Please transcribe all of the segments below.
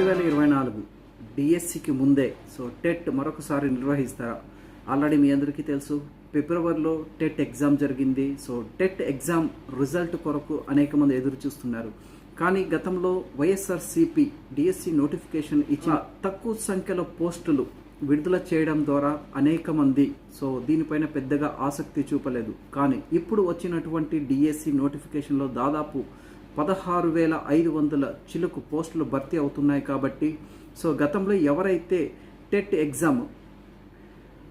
రెండు వేల ఇరవై నాలుగు డిఎస్సికి ముందే సో టెట్ మరొకసారి నిర్వహిస్తారా ఆల్రెడీ మీ అందరికీ తెలుసు ఫిబ్రవరిలో టెట్ ఎగ్జామ్ జరిగింది. సో టెట్ ఎగ్జామ్ రిజల్ట్ కొరకు అనేక మంది ఎదురు చూస్తున్నారు. కానీ గతంలో వైఎస్ఆర్సిపి డిఎస్సి నోటిఫికేషన్ ఇచ్చిన తక్కువ సంఖ్యలో పోస్టులు విడుదల చేయడం ద్వారా అనేక మంది సో దీనిపైన పెద్దగా ఆసక్తి చూపలేదు. కానీ ఇప్పుడు వచ్చినటువంటి డిఎస్సి నోటిఫికేషన్లో దాదాపు పదహారు వేల ఐదు వందల చిలుకు పోస్టులు భర్తీ అవుతున్నాయి కాబట్టి సో గతంలో ఎవరైతే టెట్ ఎగ్జామ్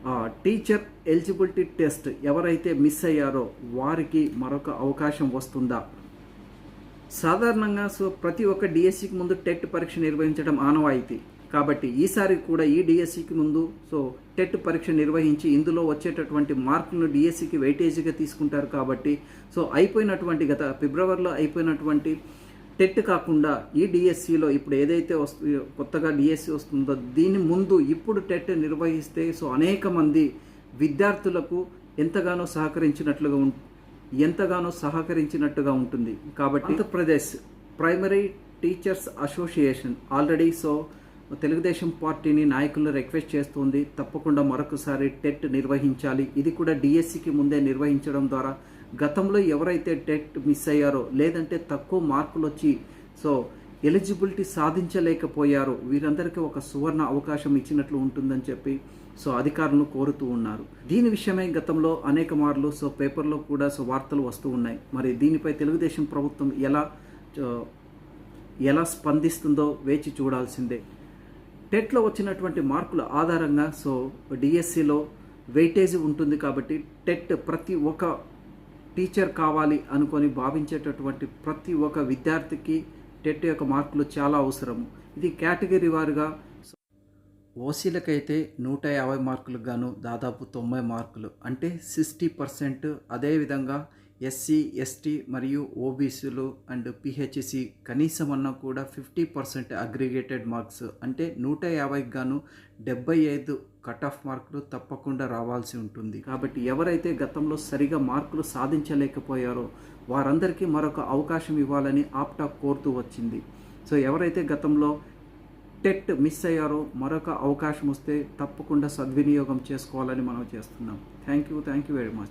ఆ, టీచర్ ఎలిజిబిలిటీ టెస్ట్ ఎవరైతే మిస్ అయ్యారో వారికి మరొక అవకాశం వస్తుందా? సాధారణంగా సో ప్రతి ఒక్క డిఎస్సికి ముందు టెట్ పరీక్ష నిర్వహించడం ఆనవాయితీ. కాబట్టి ఈసారి కూడా ఈ డిఎస్సికి ముందు సో టెట్ పరీక్ష నిర్వహించి ఇందులో వచ్చేటటువంటి మార్కులను డిఎస్సికి వెయిటేజీగా తీసుకుంటారు కాబట్టి సో అయిపోయినటువంటి గత ఫిబ్రవరిలో అయిపోయినటువంటి టెట్ కాకుండా ఈ డిఎస్సిలో ఇప్పుడు ఏదైతే వస్తు కొత్తగా డిఎస్సి వస్తుందో దీని ముందు ఇప్పుడు టెట్ నిర్వహిస్తే సో అనేక మంది విద్యార్థులకు ఎంతగానో సహకరించినట్లుగా ఉం ఎంతగానో సహకరించినట్టుగా ఉంటుంది. కాబట్టి Andhra Pradesh primary teachers association already so Telugu Desam పార్టీని నాయకులను రిక్వెస్ట్ చేస్తుంది. తప్పకుండా మరొకసారి టెట్ నిర్వహించాలి. ఇది కూడా డిఎస్సికి ముందే నిర్వహించడం ద్వారా. గతంలో ఎవరైతే టెట్ మిస్ అయ్యారో లేదంటే తక్కువ మార్కులు వచ్చి సో ఎలిజిబిలిటీ సాధించలేకపోయారో వీరందరికీ ఒక సువర్ణ అవకాశం ఇచ్చినట్లు ఉంటుందని చెప్పి సో అధికారులను కోరుతూ ఉన్నారు. దీని విషయమై గతంలో అనేక మార్లు సో పేపర్లో కూడా సో వార్తలు వస్తూ ఉన్నాయి. మరి దీనిపై తెలుగుదేశం ప్రభుత్వం ఎలా ఎలా స్పందిస్తుందో వేచి చూడాల్సిందే. టెట్లో వచ్చినటువంటి మార్కుల ఆధారంగా సో డిఎస్సిలో వెయిటేజ్ ఉంటుంది కాబట్టి టెట్ ప్రతి ఒక్క టీచర్ కావాలి అనుకొని భావించేటటువంటి ప్రతి ఒక్క విద్యార్థికి టెట్ యొక్క మార్కులు చాలా అవసరము. ఇది కేటగిరీ వారుగా ఓసీలకైతే నూట యాభై మార్కులకు గాను దాదాపు తొంభై మార్కులు అంటే సిక్స్టీ పర్సెంట్ అదేవిధంగా ఎస్సీ ఎస్టీ మరియు ఓబీసీలు అండ్ పిహెచ్సి కనీసం అన్నా కూడా ఫిఫ్టీ పర్సెంట్ అగ్రిగేటెడ్ మార్క్స్ అంటే నూట యాభైకి గాను డెబ్బై ఐదు కట్ ఆఫ్ మార్కులు తప్పకుండా రావాల్సి ఉంటుంది. కాబట్టి ఎవరైతే గతంలో సరిగా మార్కులు సాధించలేకపోయారో వారందరికీ మరొక అవకాశం ఇవ్వాలని ఆప్టా కోరుతూ వచ్చింది. సో ఎవరైతే గతంలో టెట్ మిస్ అయ్యారో మరొక అవకాశం వస్తే తప్పకుండా సద్వినియోగం చేసుకోవాలని మనం చేస్తున్నాం. Thank you thank you very much.